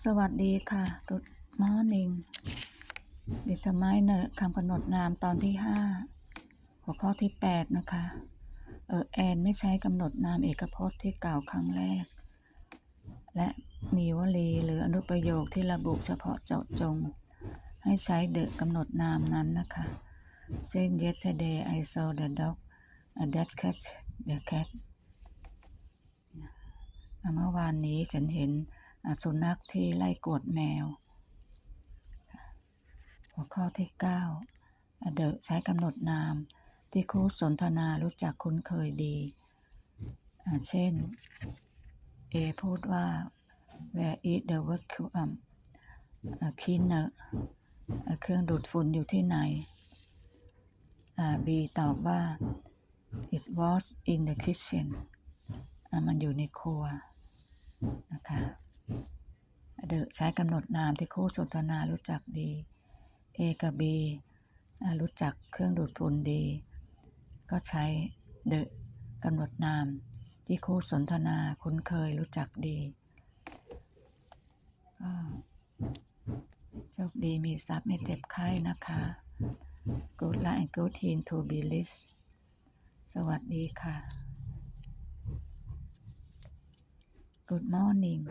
สวัสดีค่ะ Good morning ดิทไมเนอร์คำกำหนดนามตอนที่5หัวข้อที่8นะคะ เออแอนไม่ใช้กำหนดนามเอกพจน์ที่กล่าวครั้งแรก และมีวลีหรืออนุประโยคที่ระบุเฉพาะเจาะจง ให้ใช้เดอะกำหนดนามนั้นนะคะ เช่น yesterday I saw the dog a dead cat the cat เมื่อวานนี้ฉันเห็น สุนัขที่ไล่กวดแมว หัวข้อที่ 9 เดอะใช้กำหนดนามที่คู่สนทนารู้จักคุ้นเคยดี เช่น A พูดว่า Where is the vacuum cleaner อ่าเครื่องดูดฝุ่นอยู่ที่ไหนอ่า B ตอบว่า It was in the kitchen มันอยู่ในครัวนะคะ เดอะใช้กำหนดนามที่คู่สนทนารู้จักดี A กับ B รู้จักเครื่องดูดฝุ่นดี ก็ใช้เดอะกำหนดนามที่คู่สนทนาคุ้นเคยรู้จักดีก็โชคดีมีทรัพย์ไม่เจ็บไข้นะคะ Good luck and good in to be list สวัสดีค่ะ Good morning